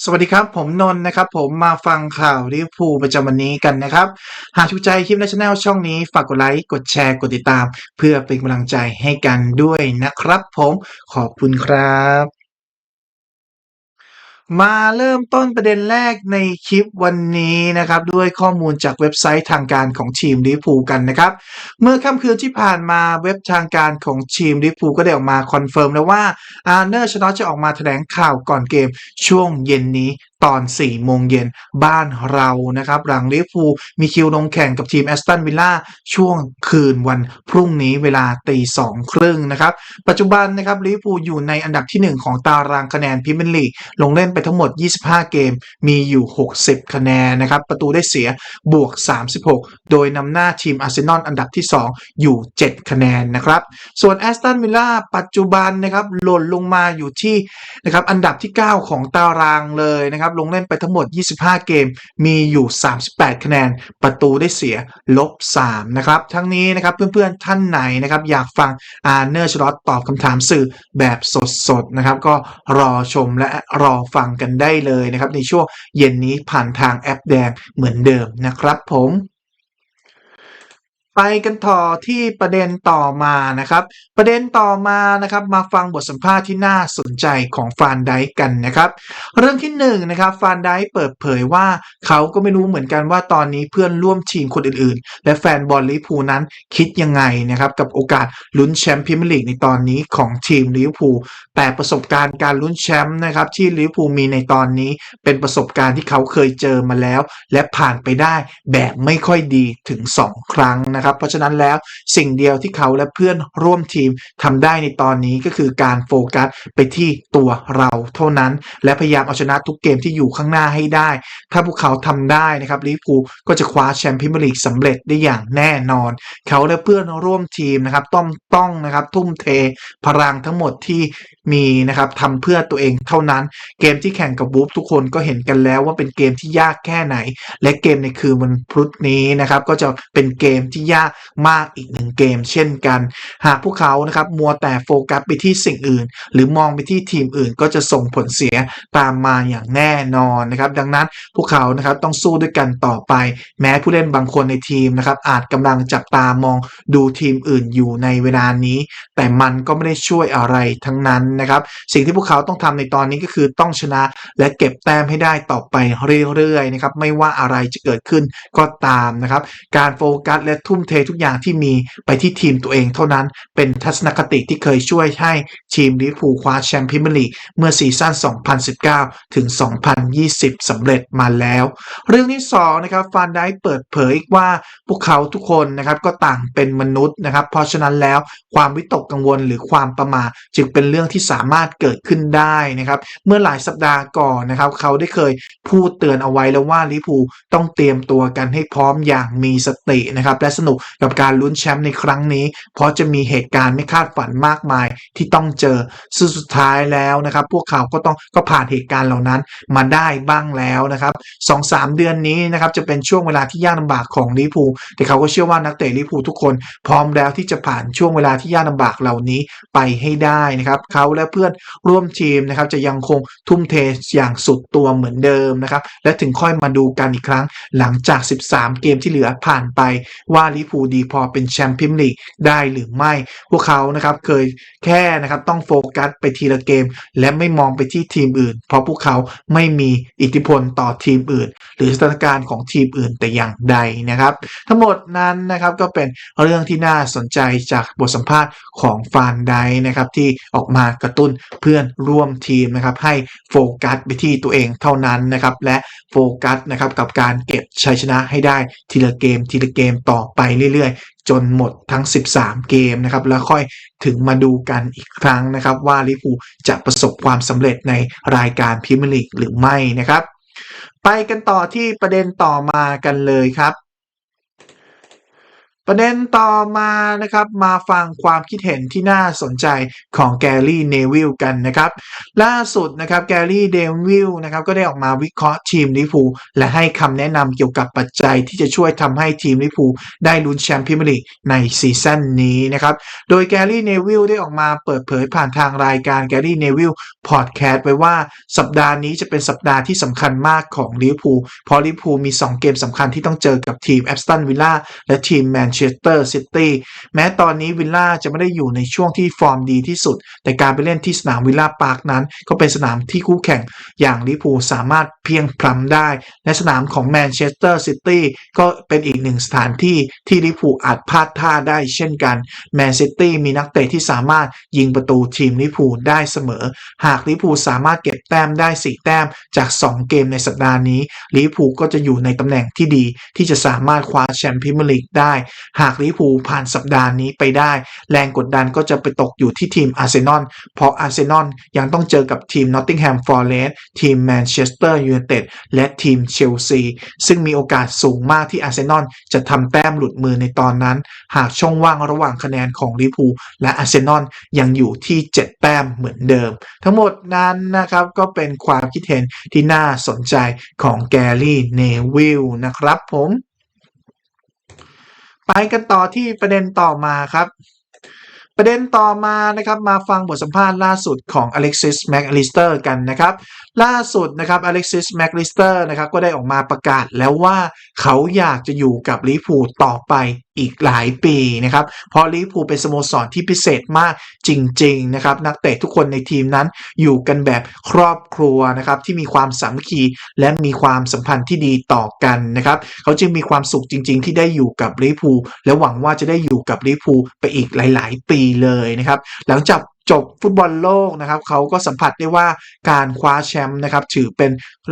สวัสดีครับ ผมนนท์นะครับ ผมมาฟังข่าวลิเวอร์พูลประจำวันนี้กันนะครับ หากถูกใจคลิปในช anel ช่องนี้ ฝากกดไลค์กดแชร์กดติดตาม เพื่อเป็นกำลังใจให้กันด้วยนะครับ ผมขอบคุณครับ มาเริ่มต้นประเด็นแรกในคลิปวันนี้นะครับ ด้วยข้อมูลจากเว็บไซต์ทางการของทีมลิพูกันนะครับ เมื่อค่ำคืนที่ผ่านมาเว็บทางการของทีมลิพูก็ได้ออกมาคอนเฟิร์มแล้วว่าอาร์เนอร์ชนะจะออกมาแถลงข่าวก่อนเกมช่วงเย็นนี้ ตอน 4 โมงเย็นบ้านเรานะครับ หลังลิเวอร์พูลมีคิวลงแข่งกับทีมแอสตันวิลล่าช่วงคืนวันพรุ่งนี้เวลาตีสองครึ่งนะครับ ปัจจุบันนะครับลิเวอร์พูลอยู่ในอันดับทีหนึ่1 ของตารางคะแนนพรีเมียร์ลีกลงเล่นไปทั้งหมด 25 เกม มีอยู่ 60 คะแนนนะครับ ประตูได้เสียบวก 36 โดยนำหน้าทีมอาร์เซนอลอันดับที่ 2 อยู่ 7 คะแนนนะครับ ส่วนแอสตันวิลล่าปัจจุบันนะครับหล่นลงมาอยู่ที่นะครับอันดับที่ 9 ของตารางเลยนะครับลงเล่นไปทั้งหมด 25 เกม มีอยู่ 38 คะแนน ประตูได้เสียลบ 3 นะครับ ทั้งนี้นะครับเพื่อนๆท่านไหนนะครับอยากฟังอาร์เนอร์ชลอตตอบคำถามสื่อแบบสดๆนะครับ ก็รอชมและรอฟังกันได้เลยนะครับ ในช่วงเย็นนี้ผ่านทางแอปแดงเหมือนเดิมนะครับผม ไปกันต่อที่ประเด็นต่อมานะครับ ประเด็นต่อมานะครับมาฟังบทสัมภาษณ์ที่น่าสนใจของฟานไดกันนะครับ เรื่องที่หนึ่งนะครับฟานไดเปิดเผยว่าเขาก็ไม่รู้เหมือนกันว่าตอนนี้เพื่อนร่วมทีมคนอื่นๆ และแฟนบอลลิพูนั้นคิดยังไงนะครับกับโอกาสลุ้นแชมป์พรีเมียร์ลีกในตอนนี้ของทีมลิเวอร์พูลแต่ประสบการณ์การลุ้นแชมป์นะครับที่ลิเวอร์พูลมีในตอนนี้เป็นประสบการณ์ที่เขาเคยเจอมาแล้ว และผ่านไปได้แบบไม่ค่อยดีถึง 2 ครั้งนะครับ เพราะฉะนั้นแล้วสิ่งเดียวที่เขาและเพื่อนร่วมทีมทำได้ในตอนนี้ก็คือการโฟกัสไปที่ตัวเราเท่านั้น และพยายามเอาชนะทุกเกมที่อยู่ข้างหน้าให้ได้ ถ้าพวกเขาทำได้นะครับลิเวอร์พูลก็จะคว้าแชมป์พรีเมียร์ลีกสำเร็จได้อย่างแน่นอน เขาและเพื่อนร่วมทีมนะครับต้องต้องนะครับทุ่มเทพลังทั้งหมดที่มีนะครับทำเพื่อตัวเองเท่านั้น เกมที่แข่งกับบูฟทุกคนก็เห็นกันแล้วว่าเป็นเกมที่ยากแค่ไหน และเกมในคืนวันพุธนี้นะครับก็จะเป็นเกมที่ยากมากอีกหนึ่งเกม เช่นกัน หากพวกเขานะครับมัวแต่โฟกัสไปที่สิ่งอื่น หรือมองไปที่ทีมอื่นก็จะส่งผลเสียตามมาอย่างแน่นอนนะครับ ดังนั้นพวกเขานะครับต้องสู้ด้วยกันต่อไป แม้ผู้เล่นบางคนในทีมนะครับอาจกำลังจับตามองดูทีมอื่นอยู่ในเวลานี้ แต่มันก็ไม่ได้ช่วยอะไรทั้งนั้นนะครับ สิ่งที่พวกเขาต้องทำในตอนนี้ก็คือต้องชนะและเก็บแต้มให้ได้ต่อไปเรื่อยๆนะครับไม่ว่าอะไรจะเกิดขึ้นก็ตามนะครับ การโฟกัสและทุ่มเททุกอย่างที่มีไปที่ทีมตัวเองเท่านั้นเป็นทัศนคติที่เคยช่วยให้ทีมลิเวอร์พูลคว้าแชมเป์พรีเมียร์ลีกเมื่อซีซั่น 2019 ถึง 2020สำเร็จมาแล้ว เรื่องที่2นะครับฟานไดเปิดเผยอีกว่าพวกเขาทุกคนนะครับก็ต่างเป็นมนุษย์นะครับ เพราะฉะนั้นแล้วความวิตกกังวลหรือความประมาทจึงเป็นเรื่องที่สามารถเกิดขึ้นได้นะครับ เมื่อหลายสัปดาห์ก่อนนะครับ เขาได้เคยพูดเตือนเอาไว้แล้วว่าลิเวอร์พูต้องเตรียมตัวกันให้พร้อมอย่างมีสตินะครับ และสนุกกับการลุ้นแชมป์ในครั้งนี้ เพราะจะมีเหตุการณ์ไม่คาดฝันมากมายที่ต้องเจอซึ่งสุดท้ายแล้วนะครับ พวกเขาก็ต้องก็ผ่านเหตุการณ์เหล่านั้นมาได้บ้างแล้วนะครับสองสามเดือนนี้นะครับจะเป็นช่วงเวลาที่ยากลำบากของลิเวอร์พูแต่เขาก็เชื่อว่านักเตะลิเวอร์พูทุกคน พร้อมแล้วที่จะผ่านช่วงเวลาที่ยากลำบากเหล่านี้ไปให้ได้นะครับเขาและเพื่อนร่วมทีมนะครับจะยังคงทุ่มเทอย่างสุดตัวเหมือนเดิมนะครับและถึงค่อยมาดูกันอีกครั้งหลังจาก 13 เกมที่เหลือผ่านไปว่าลิเวอร์พูดีพอเป็นแชมป์พรีเมียร์ลีกได้หรือไม่ พวกเขานะครับเคยแค่นะครับต้องโฟกัสไปทีละเกม และไม่มองไปที่ทีมอื่น เพราะพวกเขาไม่มีอิทธิพลต่อทีมอื่นหรือสถานการณ์ของทีมอื่นแต่อย่างใดนะครับ ทั้งหมดนั้นนะครับก็เป็นเรื่องที่น่าสนใจจากบทสัมภาษณ์ของฟานไดนะครับที่ออกมากระตุ้นเพื่อนร่วมทีมนะครับให้โฟกัสไปที่ตัวเองเท่านั้นนะครับและโฟกัสนะครับกับการเก็บชัยชนะให้ได้ทีละเกมทีละเกมต่อไปเรื่อยๆ จนหมดทั้ง 13 เกมนะครับแล้วค่อยถึงมาดูกันอีกครั้งนะครับว่าลิเวอร์พูจะประสบความสำเร็จในรายการพรีเมียร์ลีกหรือไม่นะครับ ไปกันต่อที่ประเด็นต่อมากันเลยครับ ประเด็นต่อมานะครับมาฟังความคิดเห็นที่น่าสนใจของแกรี่เนวิลกันนะครับ ล่าสุดนะครับแกรี่เดวิลนะครับก็ได้ออกมาวิเคราะห์ทีมลิเวอร์พูและให้คำแนะนำเกี่ยวกับปัจจัยที่จะช่วยทำให้ทีมลิเวอร์พูได้ลุ้นแชมป์พรีเมียร์ลีกในซีซั่นนี้นะครับโดยแกรี่เนวิลได้ออกมาเปิดเผยผ่านทางรายการแกรี่เนวิลพอดแคสต์ไว้ว่าสัปดาห์นี้จะเป็นสัปดาห์ที่สำคัญมากของลิเวอร์พูเพราะลิเวอร์พูมี 2 เกมสำคัญที่ต้องเจอกับทีมแอสตันวิลล่าและทีมแมนเชสเตอร์ซิตี้แม้ตอนนี้วิลล่าจะไม่ได้อยู่ในช่วงที่ฟอร์มดีที่สุด แต่การไปเล่นที่สนามวิลล่าพาร์คนั้น ก็เป็นสนามที่คู่แข่งอย่างลิเวอร์พูสามารถเพียงพล้ำได้ และสนามของแมนเชสเตอร์ซิตี้ก็เป็นอีกหนึ่งสถานที่ที่ลิเวอร์พูอาจพลาดท่าได้เช่นกันแมนซิตี้มีนักเตะที่สามารถยิงประตูทีมลิเวอร์พูได้เสมอ หากลิเวอร์พูสามารถเก็บแต้มได้ 4 แต้มจาก 2 เกมในสัปดาห์นี้ลิเวอร์พูก็จะอยู่ในตำแหน่งที่ดีที่จะสามารถคว้าแชมป์พรีเมียร์ลีกได้หากลิเวอร์พูลผ่านสัปดาห์นี้ไปได้ แรงกดดันก็จะไปตกอยู่ที่ทีมอาร์เซนอลเพราะอาร์เซนอลยังต้องเจอกับทีมนอตติงแฮมฟอร์เรสต์ทีมแมนเชสเตอร์ยูไนเต็ดและทีมเชลซีซึ่งมีโอกาสสูงมากที่อาร์เซนอลจะทำแต้มหลุดมือในตอนนั้น หากช่องว่างระหว่างคะแนนของลิเวอร์พูลและอาร์เซนอลยังอยู่ที่ 7 แต้มเหมือนเดิม ทั้งหมดนั้นนะครับก็เป็นความคิดเห็นที่น่าสนใจของแกรี่เนวิลนะครับผม ไปกันต่อที่ประเด็นต่อมาครับ ประเด็นต่อมานะครับมาฟังบทสัมภาษณ์ล่าสุดของอเล็กซิสแม็กลิสเตอร์กันนะครับ ล่าสุดนะครับอเล็กซิสแม็กลิสเตอร์นะครับก็ได้ออกมาประกาศแล้วว่าเขาอยากจะอยู่กับลิฟูต่อไปอีกหลายปีนะครับ เพราะลิเวอร์พูลเป็นสโมสรที่พิเศษมากจริง ๆ นะครับ นักเตะทุกคนในทีมนั้นอยู่กันแบบครอบครัวนะครับ ที่มีความสามัคคีและมีความสัมพันธ์ที่ดีต่อกันนะครับ เขาจึงมีความสุขจริง ๆ ที่ได้อยู่กับลิเวอร์พูลและหวังว่าจะได้อยู่กับลิเวอร์พูลไปอีกหลาย ๆ ปีเลยนะครับ หลังจาก จบฟุตบอลโลกนะครับเขาก็สัมผัสได้ว่าการคว้าแชมป์นะครับถือเป็น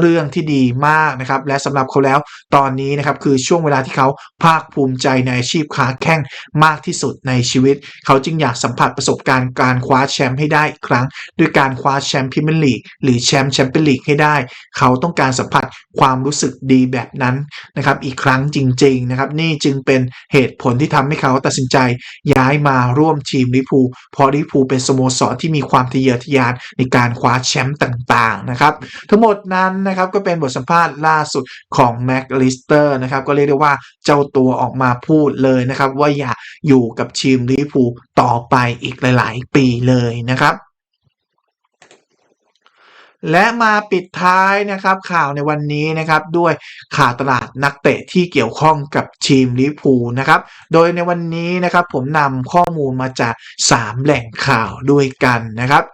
เรื่องที่ดีมากนะครับและสำหรับเขาแล้วตอนนี้นะครับคือช่วงเวลาที่เขาภาคภูมิใจในอาชีพค้าแข่งมากที่สุดในชีวิต เขาจึงอยากสัมผัสประสบการณ์การคว้าแชมป์ให้ได้อีกครั้ง ด้วยการคว้าแชมป์พรีเมียร์ลีกหรือแชมป์แชมเปี้ยนลีกให้ได้ เขาต้องการสัมผัสความรู้สึกดีแบบนั้นนะครับอีกครั้งจริงๆนะครับนี่จึงเป็นเหตุผลที่ทำให้เขาตัดสินใจย้ายมาร่วมทีมลิพูเพราะลิพูเป็นสโมสรที่มีความทะเยอทะยานในการคว้าแชมป์ต่างๆนะครับทั้งหมดนั้นนะครับก็เป็นบทสัมภาษณ์ล่าสุดของแม็กลิสเตอร์นะครับก็เรียกได้ว่าเจ้าตัวออกมาพูดเลยนะครับว่าอยากอยู่กับทีมลิเวอร์พูลต่อไปอีกหลาย ๆ ปีเลยนะครับ และมาปิดท้ายนะครับข่าวในวันนี้นะครับด้วยข่าวตลาดนักเตะที่เกี่ยวข้องกับทีมลิพูนะครับโดยในวันนี้นะครับผมนำข้อมูลมาจาก 3 แหล่งข่าวด้วยกันนะครับ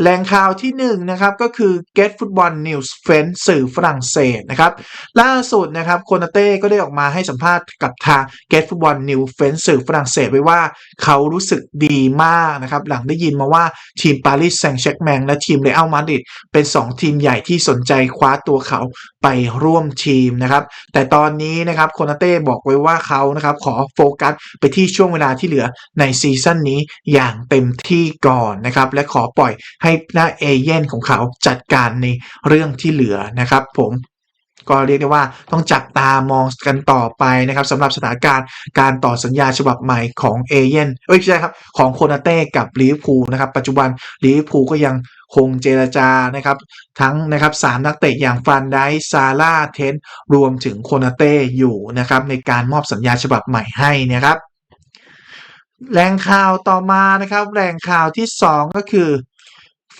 แหล่งข่าวที่1นะครับก็คือ Get Football News f r e n สื่อฝรั่งเศสนะครับล่าสุดนะครับโคนาเต้ก็ได้ออกมาให้สัมภาษณ์กับทาง Get Football News f r e n สื่อฝรั่งเศสไว้ว่าเขารู้สึกดีมากนะครับหลังได้ยินมาว่าทีมปารีสแซงต์แชร์กแมงและทีมเรอัลมาดริดเป็น2 ทีมใหญ่ที่สนใจคว้าตัวเขาไปร่วมทีมนะครับ แต่ตอนนี้นะครับโคนาเต้บอกไว้ว่าเขานะครับขอโฟกัสไปที่ช่วงเวลาที่เหลือในซีซั่นนี้อย่างเต็มที่ก่อนนะครับและขอปล่อยให้หน้าเอเย่นของเขาจัดการในเรื่องที่เหลือนะครับ ผมก็เรียกได้ว่าต้องจับตามองกันต่อไปนะครับสำหรับสถานการณ์การต่อสัญญาฉบับใหม่ของเอเย่นเอ้ยใช่ครับ ของโคนาเต้กับลิเวอร์พูลนะครับ ปัจจุบันลิเวอร์พูลก็ยัง คงเจรจานะครับทั้งนะครับสามนักเตะอย่างฟันไดซาร่าเทนรวมถึงโคนาเต้อยู่นะครับในการมอบสัญญาฉบับใหม่ให้นะครับแหล่งข่าวต่อมานะครับแหล่งข่าวที่ 2 ก็คือ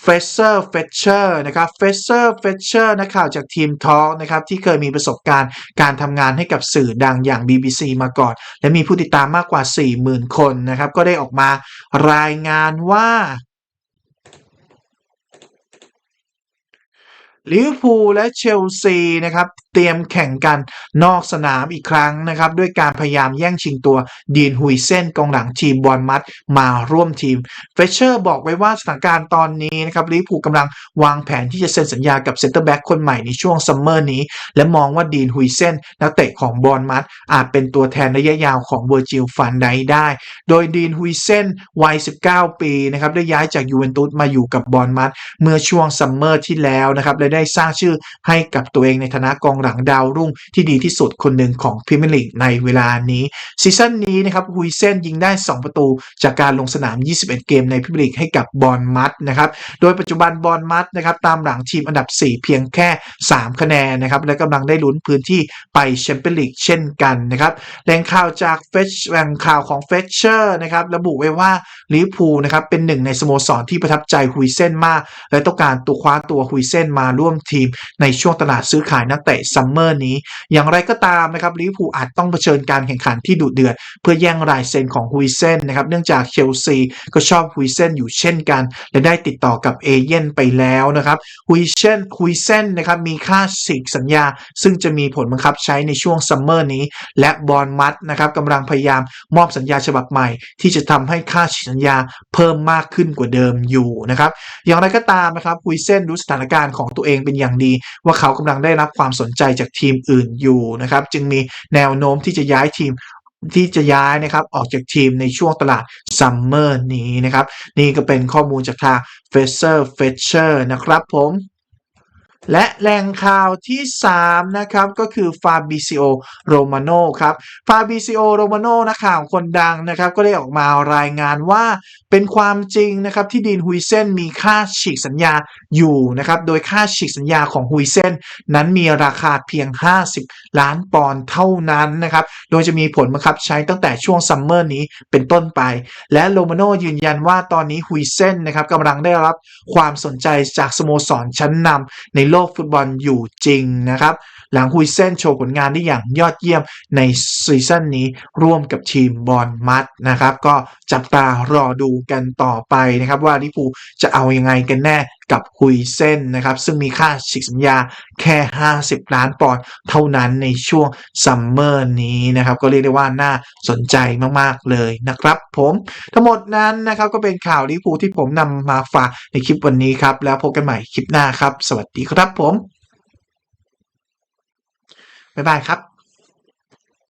เฟเซอร์เฟเชอร์นะครับเฟเซอร์เฟเชอร์นักข่าวจากทีมทอล์กนะครับที่เคยมีประสบการณ์การทำงานให้กับสื่อดังอย่าง BBC มาก่อน และมีผู้ติดตามมากกว่า 40,000 คนนะครับ ก็ได้ออกมารายงานว่า ลิเวอร์พูลและเชลซีนะครับ เตรียมแข่งกันนอกสนามอีกครั้งนะครับ ด้วยการพยายามแย่งชิงตัวดีนฮุยเซนกองหลังทีมบอลมัดมาร่วมทีมเฟเชอร์บอกไว้ว่าสถานการณ์ตอนนี้นะครับลิเวอร์พูกำลังวางแผนที่จะเซ็นสัญญากับเซ็นเตอร์แบ็กคนใหม่ในช่วงซัมเมอร์นี้ และมองว่าดีนฮุยเซนนักเตะของบอลมัดอาจเป็นตัวแทนระยะยาวของเวอร์จิลฟันไดได้ โดยดีนฮุยเซนวัย 19 ปีนะครับได้ย้ายจากยูเวนตุสมาอยู่กับบอลมัดเมื่อช่วงซัมเมอร์ที่แล้วนะครับและได้สร้างชื่อให้กับตัวเองในฐานะกองหลังดาวรุ่งที่ดีที่สุดคนหนึ่งของพรีเมียร์ลีกในเวลานี้ซีซั่นนี้นะครับฮุยเซนยิงได้ 2 ประตู จากการลงสนาม 21 เกมในพรีเมียร์ลีกให้กับบอลมัดนะครับโดยปัจจุบันบอลมัดนะครับตามหลังทีมอันดับ 4 เพียงแค่ 3 คะแนนนะครับและกำลังได้ลุ้นพื้นที่ไปแชมเปี้ยนลีกเช่นกันนะครับแหล่งข่าวจากเฟชแหล่งข่าวของเฟชเชอร์นะครับระบุไว้ว่าลิเวอร์พูลนะครับเป็นหนึ่งในสโมสรที่ประทับใจฮุยเซนมาก และต้องการตัวคว้าตัวฮุยเซนมาร่วมทีมในช่วงตลาดซื้อขายนักเตะซัมเมอร์นี้ อย่างไรก็ตามนะครับลิเวอร์พูลอาจต้องเผชิญการแข่งขันที่ดุเดือด เพื่อแย่งลายเซ็นของฮุยเซนนะครับเนื่องจากเชลซีก็ชอบฮุยเซนอยู่เช่นกัน และได้ติดต่อกับเอเย่นไปแล้วนะครับฮุยเซนฮุยเซนนะครับมีค่าฉีกสัญญา ซึ่งจะมีผลบังคับใช้ในช่วงซัมเมอร์นี้ และบอลมัดนะครับกำลังพยายามมอบสัญญาฉบับใหม่ ที่จะทำให้ค่าสัญญาเพิ่มมากขึ้นกว่าเดิมอยู่นะครับอย่างไรก็ตามนะครับฮุยเซนรู้สถานการณ์ของตัวเองเป็นอย่างดี ว่าเขากำลังได้รับความสนใจจากทีมอื่นอยู่นะครับ จึงมีแนวโน้มที่จะย้ายทีมที่จะย้ายนะครับออกจากทีมในช่วงตลาดซัมเมอร์นี้นะครับ นี่ก็เป็นข้อมูลจากทางเฟเซอร์เฟเชอร์นะครับผม และแหล่งข่าวที่ 3 นะครับก็คือฟาบิซิโอโรมาโนครับฟาบิซิโอโรมาโนนักข่าวคนดังนะครับก็ได้ออกมารายงานว่าเป็นความจริงนะครับที่ดีนฮุยเซนมีค่าฉีกสัญญาอยู่นะครับโดยค่าฉีกสัญญาของฮุยเซนนั้นมีราคาเพียง 50 ล้านปอนด์เท่านั้นนะครับโดยจะมีผลบังคับใช้ตั้งแต่ช่วงซัมเมอร์นี้เป็นต้นไป และโรมาโนยืนยันว่าตอนนี้ฮุยเซนนะครับกำลังได้รับความสนใจจากสโมสรชั้นนำในโลกกฟุตบอลอยู่จริงนะครับ หลังฮุยเซนโชว์ผลงานได้อย่างยอดเยี่ยมในซีซั่นนี้ร่วมกับทีมบอลมัดนะครับ ก็จับตารอดูกันต่อไปนะครับ ว่าลิเวอร์พูจะเอายังไงกันแน่กับฮุยเซนนะครับ ซึ่งมีค่าฉีกสัญญาแค่ 50 ล้านปอนด์เท่านั้นในช่วงซัมเมอร์นี้นะครับ ก็เรียกได้ว่าน่าสนใจมาก ๆ เลยนะครับผมทั้งหมดนั้นนะครับก็เป็นข่าวลิเวอร์พูที่ผมนำมาฝากในคลิปวันนี้ครับ แล้วพบกันใหม่คลิปหน้าครับ สวัสดีครับผม บ๊ายบายครับ